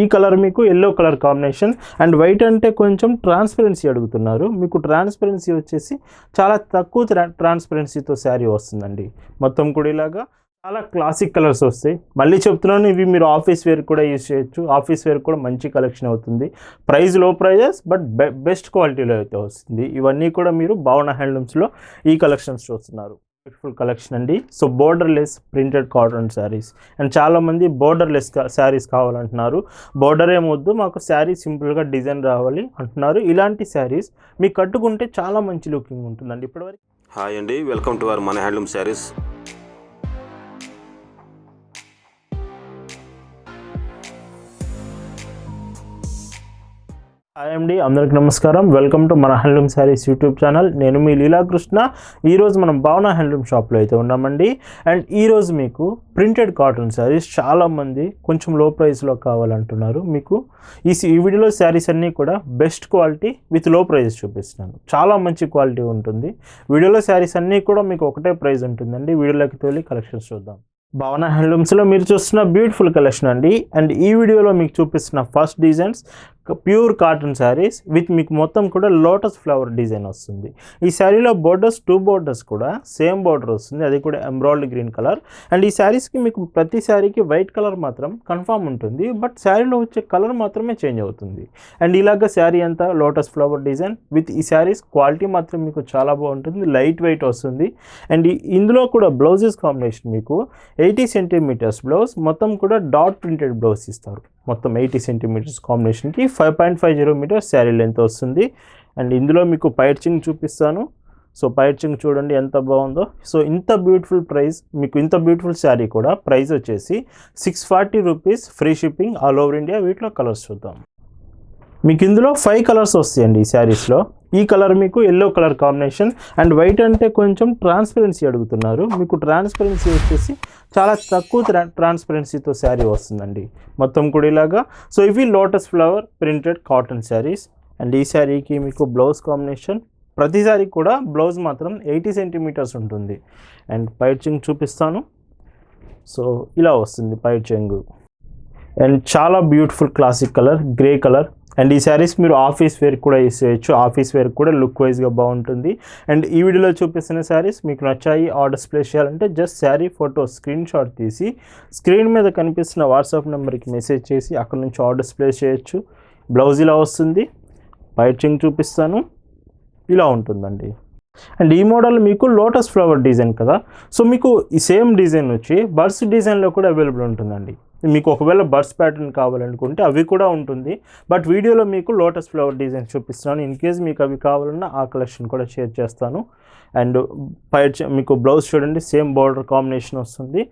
ఈ కలర్ మీకు yellow colour combination and white అంటే కొంచెం ట్రాన్స్పరెన్సీ అడుగుతున్నారు. మీకు ట్రాన్స్పరెన్సీ వచ్చేసి చాలా తక్కువ ట్రాన్స్పరెన్సీతో శారీ వస్తుందండి. మొత్తం కూడా ఇలాగా చాలా క్లాసిక్ కలర్స్ వస్తాయి. మళ్ళీ చెప్తున్నాను ఇవి మీరు ఆఫీస్ వేర్ కూడా యూజ్ చేయొచ్చు. ఆఫీస్ వేర్ కూడా మంచి కలెక్షన్ అవుతుంది. ప్రైస్లో ప్రైజెస్ బట్ బెస్ట్ క్వాలిటీలో అయితే వస్తుంది. ఇవన్నీ కూడా మీరు భావన హ్యాండ్లూమ్స్లో ఈ కలెక్షన్స్ చూస్తున్నారు. బ్యూటిఫుల్ కలెక్షన్ అండి. So border less printed cotton saris and చాలామంది బోర్డర్ లెస్ శారీస్ కావాలంటున్నారు. బోర్డర్ ఏమొద్దు మాకు శారీ సింపుల్గా డిజైన్ రావాలి అంటున్నారు. ఇలాంటి శారీస్ మీకు కట్టుకుంటే చాలా మంచి లుకింగ్ ఉంటుందండి. ఇప్పటివరకు హాయ్ అండి వెల్కమ్ టు అవర్ మన హ్యాండ్లూమ్ శారీస్ హాయ్ అండి అందరికి నమస్కారం. వెల్కమ్ టు మన హ్యాండ్లూమ్ శారీస్ యూట్యూబ్ ఛానల్ నేను మీ లీలాకృష్ణ. ఈరోజు మనం భావన హ్యాండ్లూమ్ షాప్లో అయితే ఉన్నామండి. అండ్ ఈరోజు మీకు ప్రింటెడ్ కాటన్ శారీస్ చాలామంది కొంచెం లో ప్రైస్లో కావాలంటున్నారు. మీకు ఈ ఈ వీడియోలో శారీస్ అన్నీ కూడా బెస్ట్ క్వాలిటీ విత్లో ప్రైస్ చూపిస్తున్నాను. చాలా మంచి క్వాలిటీ ఉంటుంది. వీడియోలో శారీస్ అన్నీ కూడా మీకు ఒకటే ప్రైస్ ఉంటుందండి. వీడియోలోకి తోలి కలెక్షన్స్ చూద్దాం. భవన హ్యాండ్లూమ్స్లో మీరు చూస్తున్న బ్యూటిఫుల్ కలెక్షన్ అండి. అండ్ ఈ వీడియోలో మీకు చూపిస్తున్న first designs pure cotton saris with మీకు మొత్తం కూడా లోటస్ ఫ్లవర్ డిజైన్ వస్తుంది. ఈ శారీలో బోర్డర్స్ టూ బోర్డర్స్ కూడా సేమ్ బోర్డర్ వస్తుంది. అది కూడా ఎంబ్రాయిడ్ గ్రీన్ కలర్ అండ్ ఈ శారీస్కి మీకు ప్రతి శారీకి వైట్ కలర్ మాత్రం కన్ఫామ్ ఉంటుంది. బట్ శారీలో వచ్చే కలర్ మాత్రమే చేంజ్ అవుతుంది. అండ్ ఇలాగ శారీ అంతా లోటస్ ఫ్లవర్ డిజైన్. విత్ ఈ శారీస్ క్వాలిటీ మాత్రం మీకు చాలా బాగుంటుంది. లైట్ వెయిట్ వస్తుంది. అండ్ ఇందులో కూడా బ్లౌజెస్ కాంబినేషన్ మీకు ఎయిటీ సెంటీమీటర్స్ బ్లౌజ్. మొత్తం కూడా డాట్ ప్రింటెడ్ బ్లౌజ్ ఇస్తారు. మొత్తం ఎయిటీ సెంటీమీటర్స్ కాంబినేషన్కి five point five zero metres sari length వస్తుంది. అండ్ ఇందులో మీకు పైర్చింగ్ చూపిస్తాను. సో పైర్చింగ్ చూడండి ఎంత బాగుందో. సో ఇంత బ్యూటిఫుల్ ప్రైస్ మీకు ఇంత బ్యూటిఫుల్ శారీ కూడా ప్రైస్ వచ్చేసి six forty rupees free shipping all over India. వీటిలో కలర్స్ చూద్దాం. మీకు ఇందులో ఫైవ్ కలర్స్ వస్తాయండి ఈ శారీస్లో ఈ కలర్ మీకు yellow colour combination and white అంటే కొంచెం ట్రాన్స్పరెన్సీ అడుగుతున్నారు. మీకు ట్రాన్స్పరెన్సీ వచ్చేసి చాలా తక్కువ ట్రాన్స్పరెన్సీతో శారీ వస్తుందండి. మొత్తం కూడా ఇలాగా. సో ఇవి lotus flower printed cotton saris and ఈ శారీకి మీకు బ్లౌజ్ కాంబినేషన్ ప్రతిసారి కూడా బ్లౌజ్ మాత్రం ఎయిటీ సెంటీమీటర్స్ ఉంటుంది. అండ్ పైచింగ్ చూపిస్తాను. సో ఇలా వస్తుంది పైచింగ్ అండ్ చాలా beautiful classic colour grey colour and ఈ శారీస్ మీరు ఆఫీస్ వేర్ కూడా వేసేయచ్చు. చేయొచ్చు ఆఫీస్ వేర్ కూడా లుక్ వైజ్గా బాగుంటుంది. అండ్ ఈ వీడియోలో చూపిస్తున్న శారీస్ మీకు నచ్చాయి ఆర్డర్స్ ప్లేస్ చేయాలంటే just sari photo screenshot తీసి స్క్రీన్ మీద కనిపిస్తున్న వాట్సాప్ నెంబర్కి మెసేజ్ చేసి అక్కడ నుంచి ఆర్డర్స్ ప్లేస్ చేయొచ్చు. బ్లౌజ్ ఇలా వస్తుంది. పైచింగ్ చూపిస్తాను. ఇలా ఉంటుందండి. అండ్ ఈ మోడల్ మీకు లోటస్ ఫ్లవర్ డిజైన్ కదా. సో మీకు ఈ సేమ్ డిజైన్ వచ్చి బర్డ్స్ డిజైన్లో కూడా అవైలబుల్ ఉంటుందండి. మీకు ఒకవేళ బర్డ్స్ ప్యాటర్న్ కావాలనుకుంటే అవి కూడా ఉంటుంది. బట్ వీడియోలో మీకు లోటస్ ఫ్లవర్ డిజైన్ చూపిస్తున్నాను. ఇన్ కేస్ మీకు అవి కావాలన్నా ఆ కలెక్షన్ కూడా షేర్ చేస్తాను. అండ్ పై మీకు బ్లౌజ్ చూడండి సేమ్ బార్డర్ కాంబినేషన్ వస్తుంది.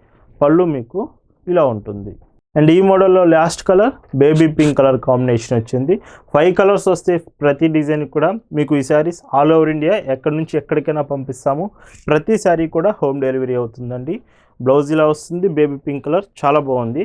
పళ్ళు మీకు ఇలా ఉంటుంది. అండ్ ఈ మోడల్లో last colour baby pink colour combination వచ్చింది. ఫైవ్ కలర్స్ వస్తే ప్రతి డిజైన్ కూడా మీకు ఈ శారీస్ ఆల్ ఓవర్ ఇండియా ఎక్కడి నుంచి ఎక్కడికైనా పంపిస్తాము. ప్రతి శారీ కూడా హోమ్ డెలివరీ అవుతుందండి. బ్లౌజ్ ఇలా వస్తుంది బేబీ పింక్ కలర్ చాలా బాగుంది.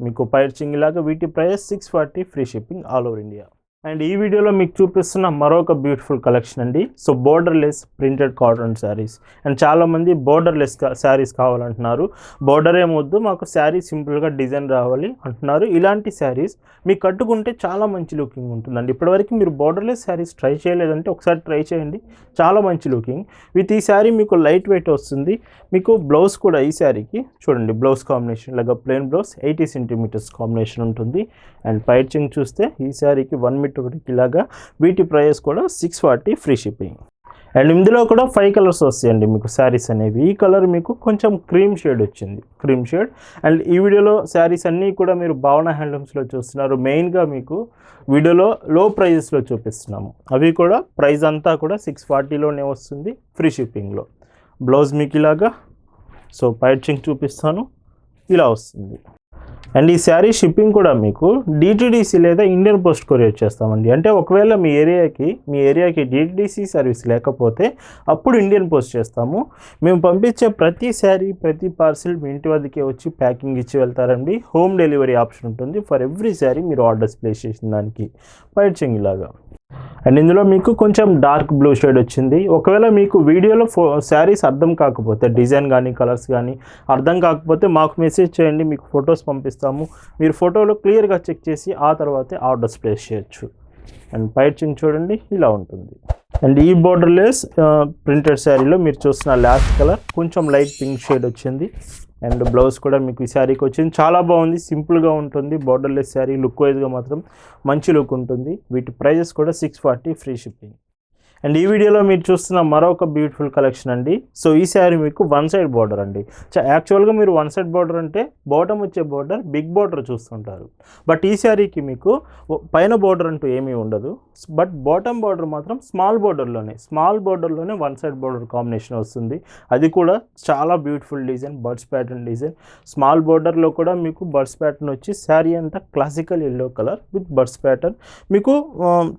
మీకు పైర్చింగ్ ఇలాగా వీటి price six forty free shipping all over India and ఈ వీడియోలో మీకు చూపిస్తున్న మరొక బ్యూటిఫుల్ కలెక్షన్ అండి. So borderless printed cotton saris and చాలామంది బోర్డర్ లెస్ శారీస్ కావాలంటున్నారు. బోర్డర్ ఏమొద్దు మాకు శారీ సింపుల్గా డిజైన్ రావాలి అంటున్నారు. ఇలాంటి శారీస్ మీకు కట్టుకుంటే చాలా మంచి లుకింగ్ ఉంటుందండి. ఇప్పటివరకు మీరు బోర్డర్లెస్ శారీస్ ట్రై చేయలేదంటే ఒకసారి ట్రై చేయండి. చాలా మంచి లుకింగ్ విత్ ఈ శారీ మీకు లైట్ వెయిట్ వస్తుంది. మీకు బ్లౌజ్ కూడా ఈ శారీకి చూడండి బ్లౌజ్ కాంబినేషన్ ఇలాగా plain blouse eighty centimetres combination ఉంటుంది. అండ్ పైచింగ్ చూస్తే ఈ శారీకి వన్ మీటర్ ఒకటికి ఇలాగా వీటి ప్రైస్ కూడా six forty free shipping and ఇందులో కూడా ఫైవ్ కలర్స్ వస్తాయండి మీకు శారీస్ అనేవి. ఈ కలర్ మీకు కొంచెం క్రీమ్ షేడ్ వచ్చింది. క్రీమ్ షేడ్ అండ్ ఈ వీడియోలో శారీస్ అన్నీ కూడా మీరు భావన హ్యాండ్లూమ్స్లో చూస్తున్నారు. మెయిన్గా మీకు వీడియోలో లో ప్రైజెస్లో చూపిస్తున్నాము. అవి కూడా ప్రైస్ అంతా కూడా సిక్స్ ఫార్టీలోనే వస్తుంది ఫ్రీ షిప్పింగ్లో బ్లౌజ్ మీకు ఇలాగా. సో పైచింగ్ చూపిస్తాను. ఇలా వస్తుంది. అండ్ ఈ శారీ షిప్పింగ్ కూడా మీకు డిటిడిసి లేదా ఇండియన్ పోస్ట్ కొరియర్ చేస్తామండి. అంటే ఒకవేళ మీ ఏరియాకి మీ ఏరియాకి డిటిడిసి సర్వీస్ లేకపోతే అప్పుడు ఇండియన్ పోస్ట్ చేస్తాము. మేము పంపించే ప్రతి శారీ ప్రతి పార్సిల్ మీ ఇంటి వద్దకే వచ్చి ప్యాకింగ్ ఇచ్చి వెళ్తారండి. హోమ్ డెలివరీ ఆప్షన్ ఉంటుంది. ఫర్ ఎవ్రీ శారీ మీరు ఆర్డర్స్ ప్లేస్ చేసిన దానికి. పైచింగ్ ఇలాగా అండ్ ఇందులో మీకు కొంచెం డార్క్ బ్లూ షేడ్ వచ్చింది. ఒకవేళ మీకు వీడియోలో ఫో శారీస్ అర్థం కాకపోతే డిజైన్ కానీ కలర్స్ కానీ అర్థం కాకపోతే మాకు మెసేజ్ చేయండి మీకు ఫొటోస్ పంపిస్తాము. మీరు ఫోటోలో క్లియర్గా చెక్ చేసి ఆ తర్వాతే ఆర్డర్స్ ప్లేస్ చేయొచ్చు. అండ్ పైచింగ్ చూడండి ఇలా ఉంటుంది. అండ్ ఈ బోర్డర్లెస్ ప్రింటెడ్ శారీలో మీరు చూస్తున్న లాస్ట్ కలర్ కొంచెం లైట్ పింక్ షేడ్ వచ్చింది. అండ్ బ్లౌజ్ కూడా మీకు ఈ శారీకి వచ్చింది. చాలా బాగుంది సింపుల్గా ఉంటుంది. బోర్డర్లెస్ శారీ లుక్ వైజ్గా మాత్రం మంచి లుక్ ఉంటుంది. వీటి ప్రైజెస్ కూడా six forty free shipping and ఈ వీడియోలో మీరు చూస్తున్న మరొక బ్యూటిఫుల్ కలెక్షన్ అండి. సో ఈ శారీ మీకు వన్ సైడ్ బార్డర్ అండి. యాక్చువల్గా మీరు వన్ సైడ్ బార్డర్ అంటే బాటమ్ వచ్చే బార్డర్ బిగ్ బార్డర్ చూస్తుంటారు. బట్ ఈ శారీకి మీకు పైన బార్డర్ అంటూ ఏమీ ఉండదు. బట్ బాటమ్ బార్డర్ మాత్రం స్మాల్ బార్డర్లోనే స్మాల్ బార్డర్లోనే వన్ సైడ్ బార్డర్ కాంబినేషన్ వస్తుంది. అది కూడా చాలా beautiful design birds pattern design small బార్డర్లో కూడా మీకు బర్డ్స్ ప్యాటర్న్ వచ్చి శారీ అంతా classical yellow colour with birds pattern మీకు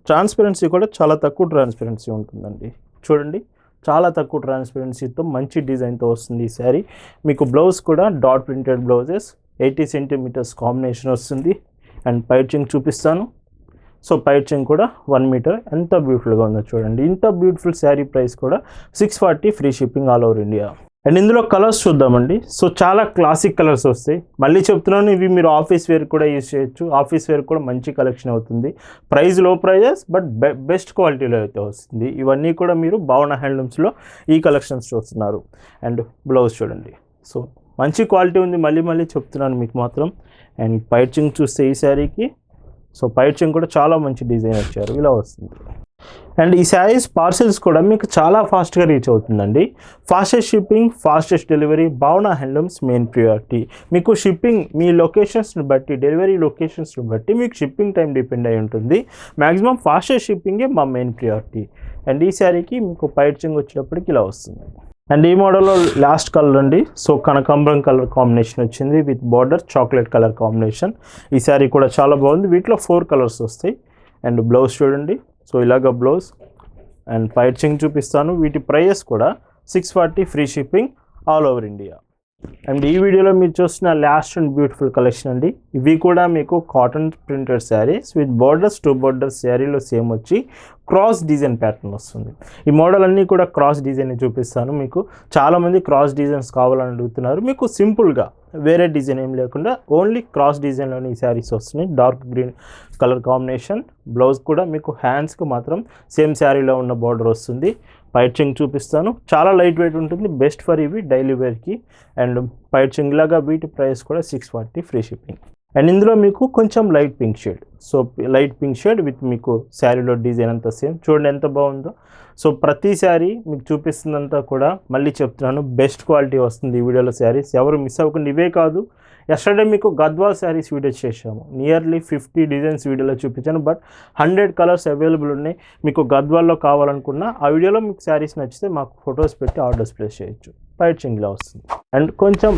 ట్రాన్స్పరెన్సీ కూడా చాలా తక్కువ ట్రాన్స్పరెన్సీ ఉంటుందండి. చూడండి చాలా తక్కువ ట్రాన్స్పరెన్సీతో మంచి డిజైన్తో వస్తుంది ఈ శారీ. మీకు బ్లౌజ్ కూడా dot printed blouses eighty centimetres combination వస్తుంది. అండ్ పైచింగ్ చూపిస్తాను. సో పైచింగ్ కూడా వన్ మీటర్ ఎంత బ్యూటిఫుల్గా ఉందో చూడండి. ఇంత బ్యూటిఫుల్ శారీ ప్రైస్ కూడా six forty free shipping all over India and ఇందులో కలర్స్ చూద్దామండి. సో చాలా క్లాసిక్ కలర్స్ వస్తాయి. మళ్ళీ చెప్తున్నాను ఇవి మీరు ఆఫీస్ వేర్ కూడా యూజ్ చేయొచ్చు. ఆఫీస్ వేర్ కూడా మంచి కలెక్షన్ అవుతుంది. ప్రైస్లో ప్రైజెస్ బట్ బెస్ట్ క్వాలిటీలో అయితే వస్తుంది. ఇవన్నీ కూడా మీరు భావన హ్యాండ్లూమ్స్లో ఈ కలెక్షన్స్ చూస్తున్నారు. అండ్ బ్లౌజ్ చూడండి. సో మంచి క్వాలిటీ ఉంది. మళ్ళీ మళ్ళీ చెప్తున్నాను మీకు మాత్రం. అండ్ పైచింగ్ చూస్తే ఈ శారీకి. సో పైచింగ్ కూడా చాలా మంచి డిజైన్ వచ్చారు ఇలా వస్తుంది. అండ్ ఈ శారీస్ పార్సెల్స్ కూడా మీకు చాలా ఫాస్ట్గా రీచ్ అవుతుందండి. Fastest shipping fastest delivery Bhavana handlooms main priority మీకు షిప్పింగ్ మీ లొకేషన్స్ని బట్టి డెలివరీ లొకేషన్స్ని బట్టి మీకు షిప్పింగ్ టైం డిపెండ్ అయి ఉంటుంది. మ్యాక్సిమం ఫాస్టెస్ట్ షిప్పింగే మా మెయిన్ ప్రియారిటీ అండ్ ఈ శారీకి మీకు పైచింగ్ వచ్చేటప్పటికి ఇలా వస్తుంది. అండ్ ఈ మోడల్లో లాస్ట్ కలర్ అండి. సో కనకాంబరం కలర్ కాంబినేషన్ వచ్చింది with border chocolate colour combination ఈ శారీ కూడా చాలా బాగుంది. వీటిలో ఫోర్ కలర్స్ వస్తాయి. అండ్ బ్లౌజ్ చూడండి. సో ఇలాగ బ్లౌజ్ అండ్ పైచింగ్ చూపిస్తాను. వీటి ప్రైజెస్ కూడా six forty free shipping all over India and ఈ వీడియోలో మీరు చూస్తున్న లాస్ట్ అండ్ బ్యూటిఫుల్ కలెక్షన్ అండి. ఇవి కూడా మీకు cotton printed saris with borders two borders శారీలో సేమ్ వచ్చి క్రాస్ డిజైన్ ప్యాటర్న్ వస్తుంది. ఈ మోడల్ అన్నీ కూడా క్రాస్ డిజైన్ చూపిస్తాను మీకు. చాలామంది క్రాస్ డిజైన్స్ కావాలని అడుగుతున్నారు. మీకు సింపుల్గా వేరే డిజైన్ ఏం లేకుండా ఓన్లీ క్రాస్ డిజైన్లోని ఈ శారీస్ వస్తున్నాయి. Dark green colour combination blouse కూడా మీకు హ్యాండ్స్కి మాత్రం సేమ్ శారీలో ఉన్న బార్డర్ వస్తుంది. పైర్చింగ్ చూపిస్తాను. చాలా లైట్ వెయిట్ ఉంటుంది. బెస్ట్ ఫర్ ఇవి డైలీ వేర్కి అండ్ పైర్చింగ్ లాగా వీటి ప్రైస్ కూడా six forty free shipping and ఇందులో మీకు కొంచెం light pink shade so light pink shade with మీకు శారీలో డిజైన్ అంతా సేమ్. చూడండి ఎంత బాగుందో. సో ప్రతి శారీ మీకు చూపిస్తుందంతా కూడా మళ్ళీ చెప్తున్నాను బెస్ట్ క్వాలిటీ వస్తుంది ఈ వీడియోలో శారీస్. ఎవరు మిస్ అవ్వకుండా ఇవే కాదు. ఎస్టర్డే మీకు గద్వాల్ శారీస్ వీడియో చేశాము. నియర్లీ ఫిఫ్టీ డిజైన్స్ వీడియోలో చూపించాను బట్ హండ్రెడ్ కలర్స్ అవైలబుల్ ఉన్నాయి. మీకు గద్వాల్లో కావాలనుకున్నా ఆ వీడియోలో మీకు శారీస్ నచ్చితే మాకు ఫొటోస్ పెట్టి ఆర్డర్స్ ప్లేస్ చేయొచ్చు. పైట్ చింగ్లా వస్తుంది. అండ్ కొంచెం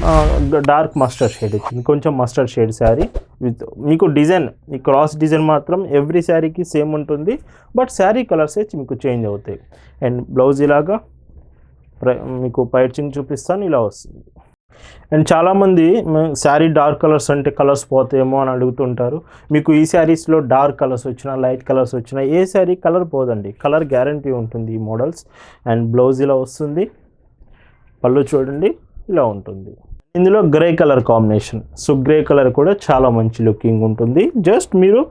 డార్క్ మస్టర్డ్ షేడ్ ఇచ్చింది కొంచెం మస్టర్డ్ షేడ్ శారీ. విత్ మీకు డిజైన్ ఈ క్రాస్ డిజైన్ మాత్రం ఎవ్రీ శారీకి సేమ్ ఉంటుంది బట్ శారీ కలర్స్ మీకు చేంజ్ అవుతాయి. అండ్ బ్లౌజ్ ఇలాగా మీకు పైచింగ్ చూపిస్తాను ఇలా వస్తుంది. అండ్ చాలామంది శారీ డార్క్ కలర్స్ అంటే కలర్స్ పోతాయేమో అని అడుగుతుంటారు. మీకు ఈ శారీస్లో డార్క్ కలర్స్ వచ్చినా లైట్ కలర్స్ వచ్చినా ఏ శారీ కలర్ పోదండి. కలర్ గ్యారంటీ ఉంటుంది ఈ మోడల్స్. అండ్ బ్లౌజ్ ఇలా వస్తుంది. పళ్ళు చూడండి ఇలా ఉంటుంది. ఇందులో grey colour combination. So grey colour కూడా చాలా మంచి లుకింగ్ ఉంటుంది. జస్ట్ మీరు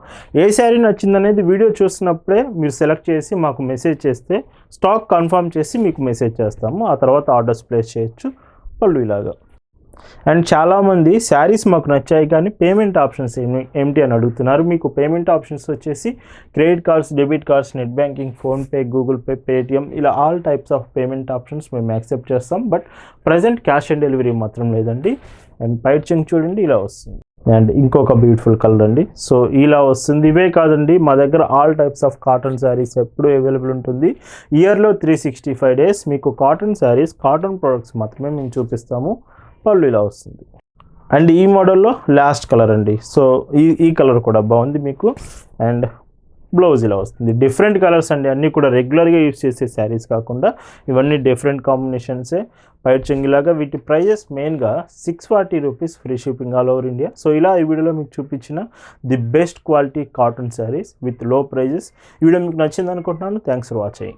ఏ శారీ నచ్చిందనేది వీడియో చూసినప్పుడే మీరు సెలెక్ట్ చేసి మాకు మెసేజ్ చేస్తే స్టాక్ కన్ఫర్మ్ చేసి మీకు మెసేజ్ చేస్తాము. ఆ తర్వాత ఆర్డర్స్ ప్లేస్ చేయొచ్చు. పళ్ళు ఇలాగా. అండ్ చాలామంది శారీస్ మాకు నచ్చాయి కానీ పేమెంట్ ఆప్షన్స్ ఏమి ఏమిటి అని అడుగుతున్నారు. మీకు పేమెంట్ ఆప్షన్స్ వచ్చేసి credit cards debit cards net banking PhonePe Google Pay Paytm ఇలా all types of payment options మేము యాక్సెప్ట్ చేస్తాం. But present cash on delivery మాత్రం లేదండి. అండ్ పైట్ చెంగ్ చూడండి ఇలా వస్తుంది. అండ్ ఇంకొక బ్యూటిఫుల్ కలర్ అండి. సో ఇలా వస్తుంది. ఇవే కాదండి మా దగ్గర all types of cotton saris ఎప్పుడు అవైలబుల్ ఉంటుంది. ఇయర్లో త్రీ సిక్స్టీ ఫైవ్ డేస్ మీకు కాటన్ శారీస్ కాటన్ ప్రోడక్ట్స్ మాత్రమే మేము చూపిస్తాము. పళ్ళు ఇలా వస్తుంది. అండ్ ఈ మోడల్లో లాస్ట్ కలర్ అండి. సో ఈ ఈ కలర్ కూడా బాగుంది మీకు. అండ్ బ్లౌజ్ ఇలా వస్తుంది. డిఫరెంట్ కలర్స్ అండి. అన్నీ కూడా రెగ్యులర్గా యూస్ చేసే శారీస్ కాకుండా ఇవన్నీ డిఫరెంట్ కాంబినేషన్సే పైట్ చెంగిలాగా వీటి ప్రైజెస్ మెయిన్గా six forty rupees free shipping all over India so ఇలా ఈ వీడియోలో మీకు చూపించిన the best quality cotton saris విత్లో prices. ఈ వీడియో మీకు నచ్చింది అనుకుంటున్నాను. Thanks for watching